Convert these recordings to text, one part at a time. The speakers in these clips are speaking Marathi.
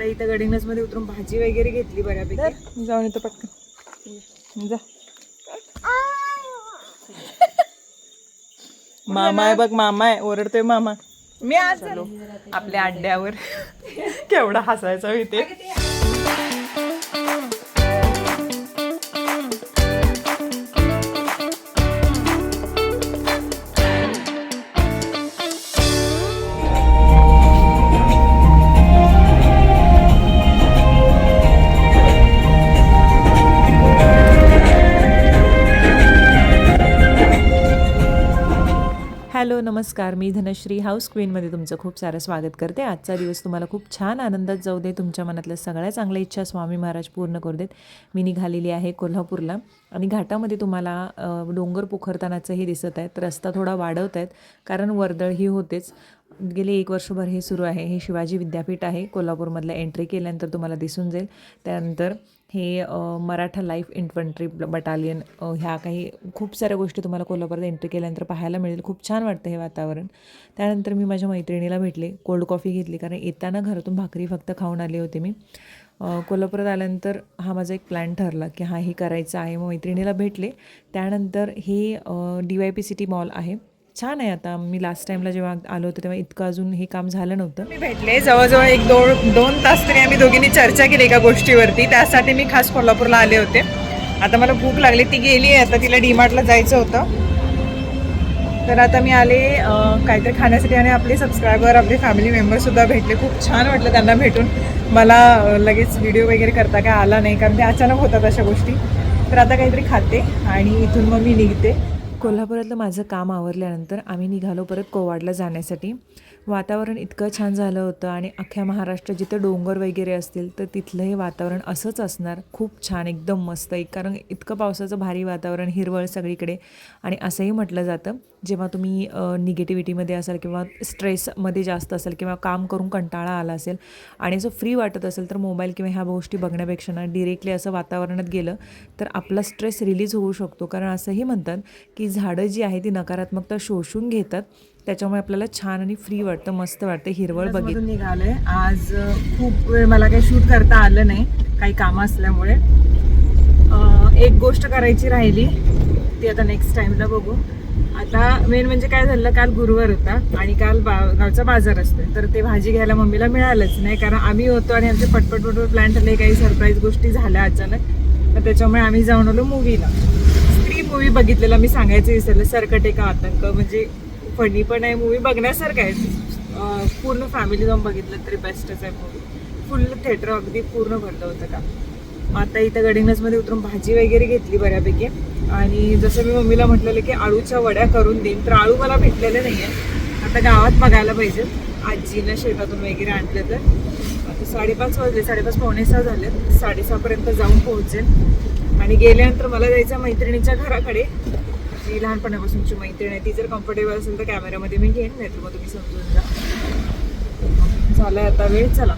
आता इथं गडिंग्लजमध्ये उतरून भाजी वगैरे घेतली बऱ्यापैकी. जाऊन येतो पटकन. जा. मामा आहे बघ मामा आहे ओरडतोय मामा. मी आज आपल्या अड्ड्यावर. केवढा हसायचा मी नमस्कार मी धनश्री हाऊस क्वीनमध्ये तुमचं खूप सारं स्वागत करते. आजचा दिवस तुम्हाला खूप छान आनंदात जाऊ दे. तुमच्या मनातल्या सगळ्या चांगल्या इच्छा स्वामी महाराज पूर्ण करू देत. मी निघालेली आहे कोल्हापूरला आणि घाटामध्ये तुम्हाला डोंगर पोखरतानाचंही दिसत आहेत. रस्ता थोडा वाढवत आहेत कारण वर्दळ ही होतेच. गेले एक वर्षभर हे सुरू आहे. हे शिवाजी विद्यापीठ आहे. कोल्हापूरमधलं एंट्री केल्यानंतर तुम्हाला दिसून जाईल. त्यानंतर हे मराठा लाईफ इन्फंट्री बटालियन ह्या काही खूप साऱ्या गोष्टी तुम्हाला कोल्हापुरात एंट्री केल्यानंतर पाहायला मिळेल. खूप छान वाटतं हे वातावरण. त्यानंतर मी माझ्या मैत्रिणीला भेटले. कोल्ड कॉफी घेतली. कारण येताना घरातून भाकरी फक्त खाऊन आले होते मी. कोल्हापुरात आल्यानंतर हा माझा एक प्लॅन ठरला की हा हे करायचं आहे. मग मैत्रिणीला भेटले. त्यानंतर हे D Y P City Mall आहे. छान आहे आता. मी लास्ट टाईमला जेव्हा आलो होतो तेव्हा इतकं अजून हे काम झालं नव्हतं. मी भेटले. जवळजवळ एक दोन दोन तास तरी आम्ही दोघींनी चर्चा केली एका गोष्टीवरती. त्यासाठी मी खास कोल्हापूरला आले होते. आता मला भूक लागली. ती गेली आहे. आता तिला डीमार्टला जायचं होतं. तर आता मी आले काहीतरी खाण्यासाठी आणि आपले सबस्क्रायबर आपले फॅमिली मेंबरसुद्धा भेटले. खूप छान वाटलं त्यांना भेटून. मला लगेच व्हिडिओ वगैरे करता काय आला नाही. कारण ते अचानक होतात अशा गोष्टी. तर आता काहीतरी खाते आणि इथून मग मी निघते. कोल्हापुरातलं माझं काम आवरल्यानंतर आम्ही निघालो परत कोवाडला जाण्यासाठी. वातावरण इतकं छान झालं होतं आणि अख्ख्या महाराष्ट्र जिथं डोंगर वगैरे असतील तर तिथलं हे वातावरण असंच असणार. खूप छान एकदम मस्त एक कारण इतकं पावसाचं भारी वातावरण हिरवळ सगळीकडे. आणि असंही म्हटलं जातं जेव्हा तुम्ही निगेटिव्हिटीमध्ये असाल किंवा स्ट्रेसमध्ये जास्त असाल किंवा काम करून कंटाळा आला असेल आणि जो फ्री वाटत असेल तर मोबाईल किंवा ह्या गोष्टी बघण्यापेक्षा ना डिरेक्टली असं वातावरणात गेलं तर आपला स्ट्रेस रिलीज होऊ शकतो. कारण असंही म्हणतात की झाडं जी आहे ती नकारात्मकता शोषून घेतात. त्याच्यामुळे आपल्याला छान आणि फ्री वाटतं मस्त वाटतं हिरवळ बघित मधून निघालोय. आज खूप वेळ मला काही शूट करता आलं नाही काही कामं असल्यामुळे. एक गोष्ट करायची राहिली ती आता नेक्स्ट टाइमला बघू. आता मेन म्हणजे काय झालं काल गुरुवार होता आणि काल बा गावचा बाजार असतो तर ते भाजी घ्यायला मम्मीला मिळालंच नाही कारण आम्ही होतो आणि आमचे पटपट पटपट प्लॅन ठरले काही सरप्राईज गोष्टी झाल्या अचानक. तर त्याच्यामुळे आम्ही जाऊन आलो मूवीला स्त्री मूवी बघितलेला मी सांगायचं विसरलं. सरकटे का आतंक म्हणजे फनी पण आहे. मूवी बघण्यासारखं आहे. पूर्ण फॅमिली जाऊन बघितलं तरी बेस्टच आहे मूवी फुल थिएटर अगदी पूर्ण भरलं होतं का? मग आता इथं गडिंगसमध्ये उतरून भाजी वगैरे घेतली बऱ्यापैकी. आणि जसं मी मम्मीला म्हटलेलं की आळूच्या वड्या करून देईन तर आळू मला भेटलेले नाही आहे आता गावात बघायला पाहिजे. आजीनं शेतातून वगैरे आणलं तर. आता साडेपाच वाजले साडेपाच पावणे सहा झाले. साडेसहापर्यंत जाऊन पोहोचेल आणि गेल्यानंतर मला जायचं मैत्रिणीच्या घराकडे. जी लहानपणापासूनची मैत्रीण आहे ती जर कम्फर्टेबल असेल तर कॅमेऱ्यामध्ये मी घेईन नाही तर मग तुम्ही समजून जा. झालं आता वेळ चला.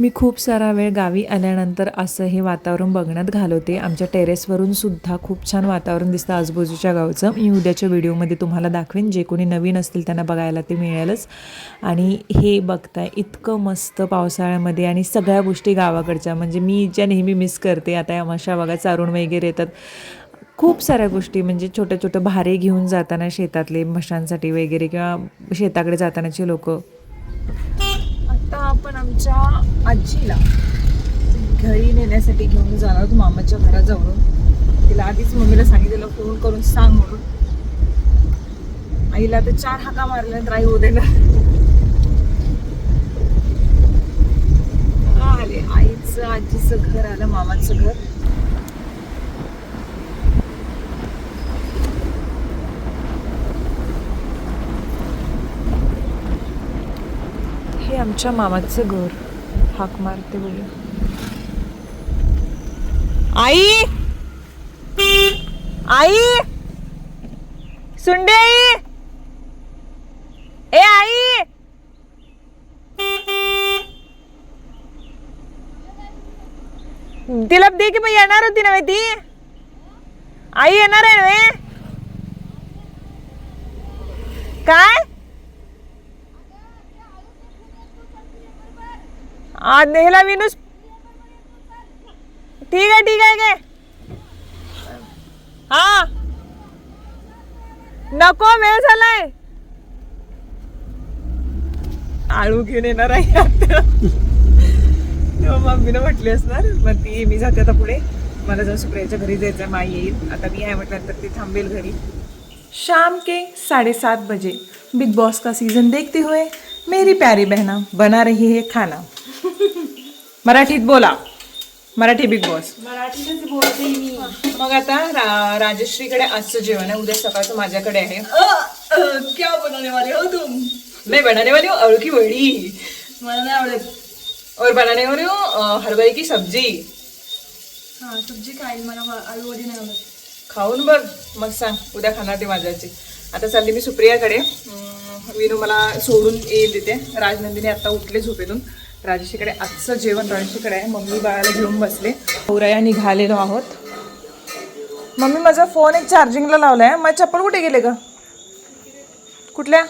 मी खूप सारा वेळ गावी आल्यानंतर असं हे वातावरण बघण्यात घालवते. आमच्या टेरेसवरून सुद्धा खूप छान वातावरण दिसतं आजूबाजूच्या गावचं. मी उद्याच्या व्हिडिओमध्ये तुम्हाला दाखवेन. जे कोणी नवीन असतील त्यांना बघायला ते मिळेलच. आणि हे बघताय इतकं मस्त पावसाळ्यामध्ये आणि सगळ्या गोष्टी गावाकडच्या. म्हणजे मी ज्या नेहमी मिस करते आता या मशा बघा चारून वगैरे येतात. खूप साऱ्या गोष्टी म्हणजे छोट्या छोट्या भारे घेऊन जाताना शेतातले म्हशांसाठी वगैरे किंवा शेताकडे जातानाचे लोक. आता आपण आमच्या आजीला घरी नेण्यासाठी घेऊन जाणार आहोत मामाच्या घराजवळून. तिला आधीच मम्मीला सांगितलेलं फोन करून सांग म्हणून. आईला तर चार हाका मारल्यानंतर आई होऊ देणार आले? आईचं आजीचं घर आलं मामाचं घर. आमच्या मामाचं घर. हाक मारते बोलू आई! आई! सुंडे आई! ए आई! तिला दे की मग येणार होती ना ती? आई येणार आहे नव्हे काय? आ नेहला विनूस. ठीक आहे ठीक आहे गे हा. नको वेळ झालाय. आळू घेऊन येणार आहे आता. तेव्हा मम्मीनं म्हटली असणार मग ती मी जाते आता पुढे. मला जर सुप्रियाच्या घरी जायचं माई येईल. आता मी आहे म्हटल्यानंतर ती थांबेल घरी. शाम के साढ़े सात बजे बिग बॉस का सीजन देखते हुए मेरी प्यारी बहना बना रही है खाना। मराठीत बोला. Marathi Bigg Boss. मग आता रा- राजश्रीकडे आजचं जेवण आहे. उद्या सकाळचं माझ्याकडे आहे. क्या बनाने वाले हो तुम? मैं बनाने वाली हूँ की बड़ी मला नाही आवडत और बनाने वाली हूँ अ, हरभरे की सब्जी. हा सब्जी खाईल मला वा- आलू वडी नाही आवडत. खाऊन बघ. मग सांग उद्या खाणार ती माझ्याची. आता चालली मी सुप्रियाकडे. अं, विनू मला सोडून येईल तिथे. राजनंदिनी आता उठले झोपेतून. राजेशीकडे आजचं जेवण राजेशीकडे आहे. मम्मी बाळाला घेऊन बसले. उरया निघालेलो आहोत. मम्मी माझा फोन एक चार्जिंगला लावला आहे माझी चप्पल कुठे गेले का कुठल्या?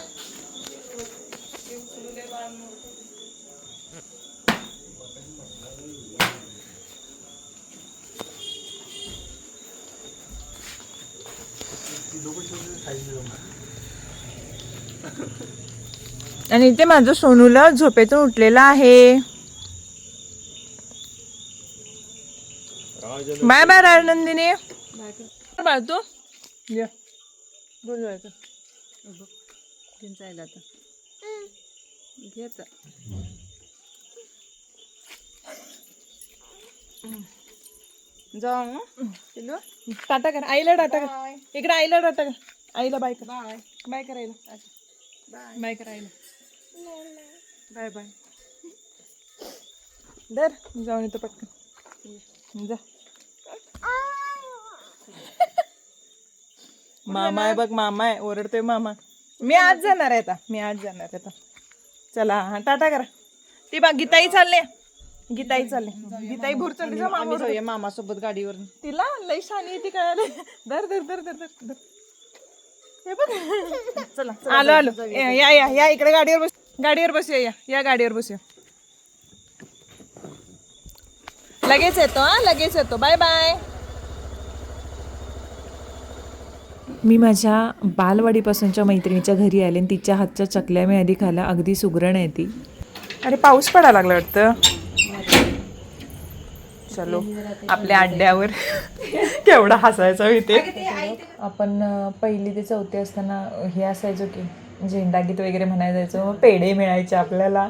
आणि इथे माझं सोनूला झोपेतून उठलेलं आहे. Bye bye Rajnandini. बाळ तू? ये. बोल जायचं. आता. जाऊ? टाटा कर आईला टाटा कर. इकडे आईला टाटा कर. आईला बाय कर. बाय बाय करायला. बाय करायला. Bye bye. दर जाऊन येतो पटकन. जा. मामा आहे बघ मामा आहे. ओरडतोय मामा. मी आज जाणार आहे आता. मी आज जाणार आहे आता. चला हा टाटा करा. ती बघ गीताई चालले. गीताई चालले. गीताई भूर चालली. जा मामा जाऊया मामासोबत गाडीवर तिला लई शानी आहे ती कळाले धर धर धर धर धर. हे बघ. चला आलो आलो. या या या या इकडे गाडीवर बस. गाडीवर बसूया या. या गाडीवर बसूया. लगेच येतो हा? लगेच येतो. Bye bye. मी माझ्या बालवाडीपासूनच्या मैत्रिणीच्या घरी आले आणि तिच्या हातच्या चकल्या मी आधी खाल्या अगदी सुगरण आहे ती. अरे पाऊस पडायला लागला वाटतं. चलो आपल्या अड्ड्यावर केवढा हसायचा होते आपण पहिली ते चौथी असताना हे असायचो की झेंडा गीत वगैरे म्हणायला जायचो. मग पेढे मिळायचे आपल्याला.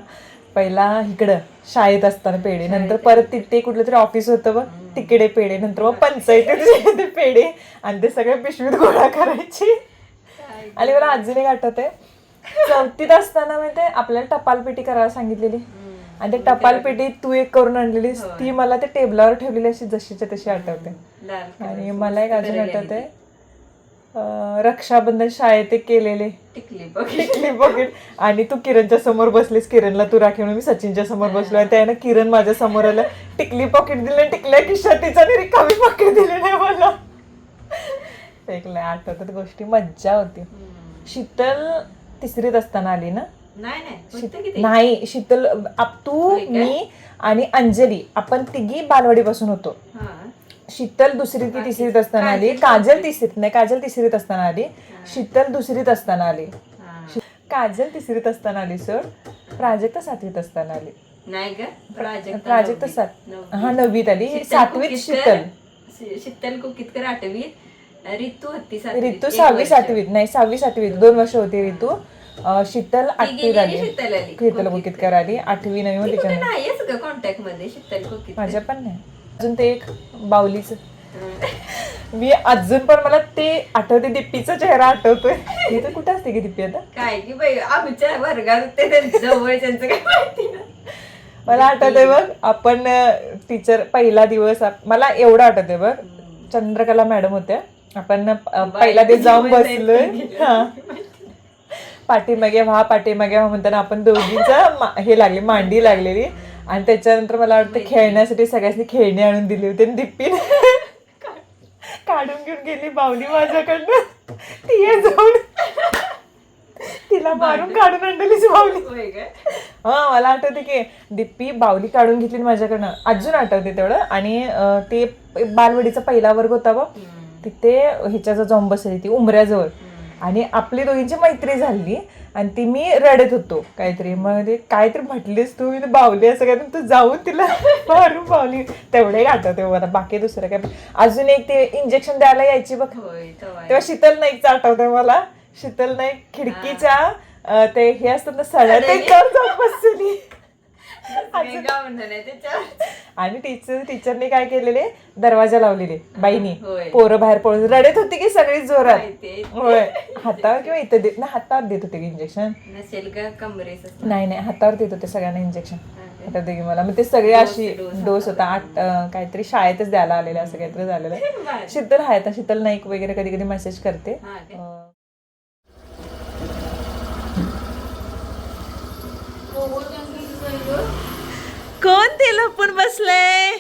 पहिला इकडं शाळेत असताना पेढे. नंतर परत तिथे कुठलं तरी ऑफिस होतं बघ. तिकडे पेढे. नंतर मग पंचायतीत पेढे. आणि ते सगळे पिशवीत गोळा करायचे. आणि मला अजून एक आठवत आहे चौथीत असताना माहिती आपल्याला टपाल पेटी करायला सांगितलेली. आणि ते टपाल पेटी तू एक करून आणलेली ती मला ते टेबलावर ठेवलेली अशी जशीच्या तशी आठवते. आणि मला एक अजून आठवते. रक्षाबंधन शाळेत केलेले. टिकली बघेल. आणि तू किरणच्या समोर बसलीस. किरणला तू राखी म्हणून मी सचिनच्या समोर बसलो आणि त्यानं किरण माझ्यासमोर आलं. टिकली पॉकेट दिले टिकल्या खिशात तिचा रिकामी पॉकेट दिली नाही मला. एक लय आठवतात गोष्टी. मज्जा होती. शीतल तिसरीत असताना आली ना? नाही नाही. शीत- नाही शीतल तू मी आणि अंजली. आपण तिघी बालवाडी पासून होतो शीतल दुसरीत की तिसरीत असताना आली. काजल तिसरीत नाही काजल तिसरीत असताना आली. शीतल दुसरीत असताना आली. शी- काजल तिसरीत असताना आली सर. प्राजक्ता सातवीत असताना आली. नाही ग प्राजक्ता प्राजक्ता नववीत. सात नववीत. हा नववीत आली. शीतल सातवीत कुकीतकर- शीतल. शि- शीतल कुकीतकर आठवीत. रितू होती सातवीत. रितू एक सहावी वर्ष. सातवीत. नाही सहावी सातवीत. दोन वर्ष होती रितू. अं, शीतल ती आठवीत गेली आणि आली. शीतल आली. शीतल बुकितकर आली. आठवी नवी ती कुठे तिच्या नाहीयेच ग कॉन्टॅक्टमध्ये शीतल कुकीत माझ्या पण नाही. अजून ते एक बावलीच. मी अजून पण मला ते आठवते दिप्पीचा चेहरा आठवतोय. हे तर कुठे असते की दिप्पी आता? काय की बाई आमच्या वर्गात ते त्यांच्या जवळच्यांचं काय माहिती ना. मला आठवतंय बघ आपण टीचर पहिला दिवस आप- मला एवढं आठवतंय बघ चंद्रकला मॅडम होत्या. आपण अ, पहिला दिवस जाऊन बसलोय. हा. पाठीमागे व्हा पाठीमागे व्हा म्हणताना आपण दोघींचा हे लागले मांडी लागलेली. आणि त्याच्यानंतर मला वाटतं खेळण्यासाठी सगळ्यांनी खेळणी आणून दिली होती आणि दिप्पीने काढून घेऊन गेली बावली माझ्याकडनं. ती ये जाऊन तिला मारून काढून आणलेलीच बावली. हा मला आठवते की दिप्पी बावली काढून घेतली माझ्याकडनं. अजून आठवते तेवढं. आणि ते बालवडीचा पहिला वर्ग होता बघ. तिथे ह्याच्याजवळ जाऊन बसली ती उमऱ्याजवळ आणि आपली दोघींची मैत्री झाली. आणि ती मी रडत होतो. काहीतरी मग ते काहीतरी म्हटलीस तू मी बावली असं काय तू जाऊन तिला मारून बावली. तेवढे आठवते मला. बाकी दुसरं काय अजून एक ते इंजेक्शन द्यायला यायची बघ. तेव्हा शीतल नाईकचं आठवतंय मला. शीतल नाईक खिडकीच्या ते हे असतात ना सळ्या जाऊन बसली मी गाऊन झाले त्याच्यावर आणि टीचर टीचरने काय केलेले? दरवाजा लावलेले बाईनी. पोरं बाहेर पळून रडत होती की सगळी जोरात. होय. हातावर किंवा इथं देत ना हातावर देत होते इंजेक्शन नसेल का कमरेस नाही नाही हातावर देत होते सगळ्यांना इंजेक्शन मला. मग ते सगळे अशी डोस होता. आठ काहीतरी शाळेतच द्यायला आलेले असं काहीतरी झालेलं. शीतल आहे शीतल नाईक वगैरे कधी कधी मेसेज करते. कोण ते लपून बसले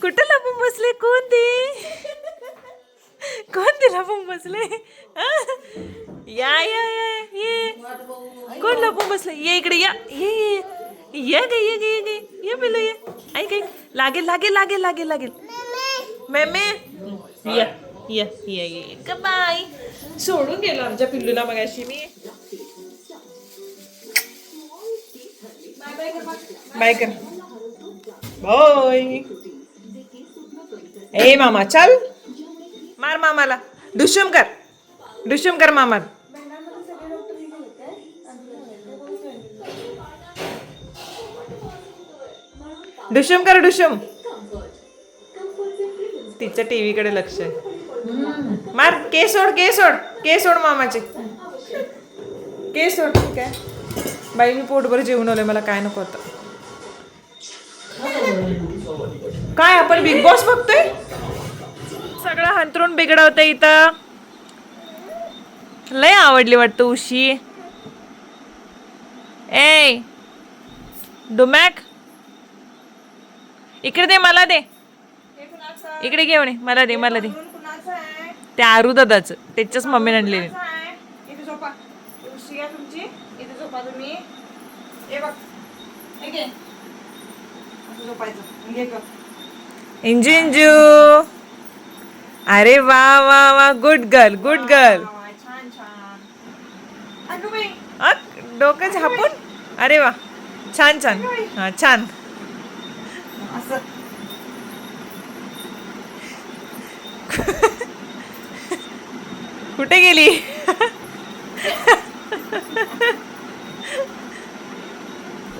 कुठं लपून बसले कोण ते कोण ते लपून बसले या या या, ये। कोण लपून बसले ये इकडे, या, ये ये गे ये गे ये गे ये पिलो ये ऐक ऐक लागेल लागेल लागेल लागेल लागेल मेमे। या या या, ये। बाय सोडून गेलो आमच्या पिल्लूला मगाशी मी. बाय कर. बाय. ए मामा चल. मार मामाला. डुशुम कर. डुशुम कर मामा डुशुम कर डुशुम तिच्या टीव्ही कडे लक्ष आहे. मार के सोड के सोड. के सोड मामाचे. के सोड ठीक आहे. बाई मी पोटभर जेवण आलोय मला काय नको होतं काय आपण बिग बॉस बघतोय? सगळं हंतरून बिघडवतं इथं. लय आवडली वाटतं उशी. ए डुमॅक. इकडे दे मला दे. इकडे घेऊन ये मला दे मला दे. ते आरू दादाचं त्याच्याच मम्मीने आणलेले. इथे झोपा. उशी घ्या तुमची. इथे झोपा तुम्ही. बघ. घे. असं झोपायचं. इंजू इंजू अरे वा वा वा गुड गर्ल गुड गर्ल डोकं झापून. अरे वा छान छान. हा छान. कुठे गेली?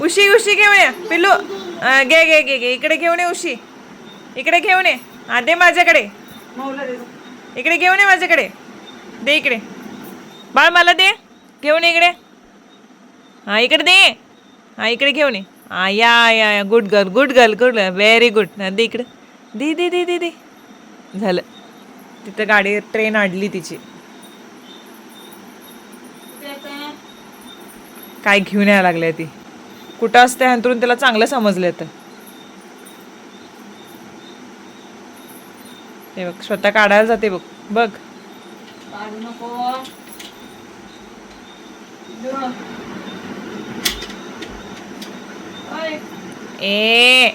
उशी उशी घेऊन ये. पिल्लू घे घे घे घे. इकडे घेऊन ये उशी. इकडे घेऊन ये. हा दे माझ्याकडे. इकडे घेऊन ये माझ्याकडे. दे इकडे. बाळ मला दे. घेऊन ये इकडे. हा इकडे दे. हा इकडे घेऊन ये. हा या या या. Good girl good girl good very good हा दे इकडे. दे दे दे दे दे. झालं. तिथं गाडी ट्रेन अडली तिची. काय घेऊन यायला लागल्या ती. कुठं असते अंतरून त्याला चांगलं समजलं तर. हे बघ स्वतः काढायला जाते बघ. बघ. ए.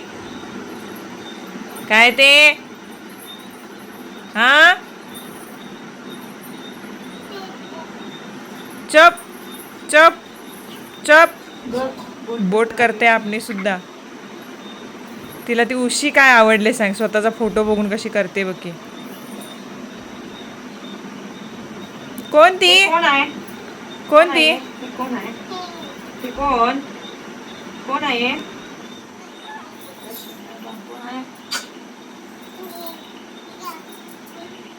काय ते? हा? चप चप चप. बोट करते आपली सुद्धा. तिला ती उशी काय आवडले सांग? स्वतःचा फोटो बघून कशी करते बघ की. कोण ती? कोण आहे? कोण ती? कोण आहे? ते कोण? कोण आहे?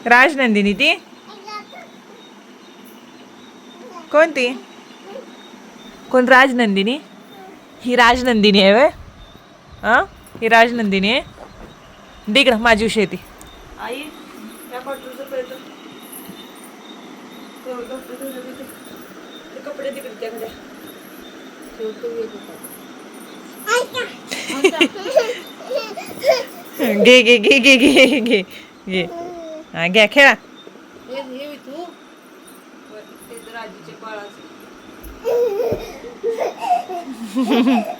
राजनंदिनी ती? कोण ती? कोण राजनंदिनी? ही राजनंदिनी आहे वय हां? ही राजनंदिनी आहे. दे इकडं माझी उशी आहे ती आई या बॉटलचं पेट कपडे तिकडे त्या घड्या घे घे घे घे घे घे घे. हा घ्या खेळा.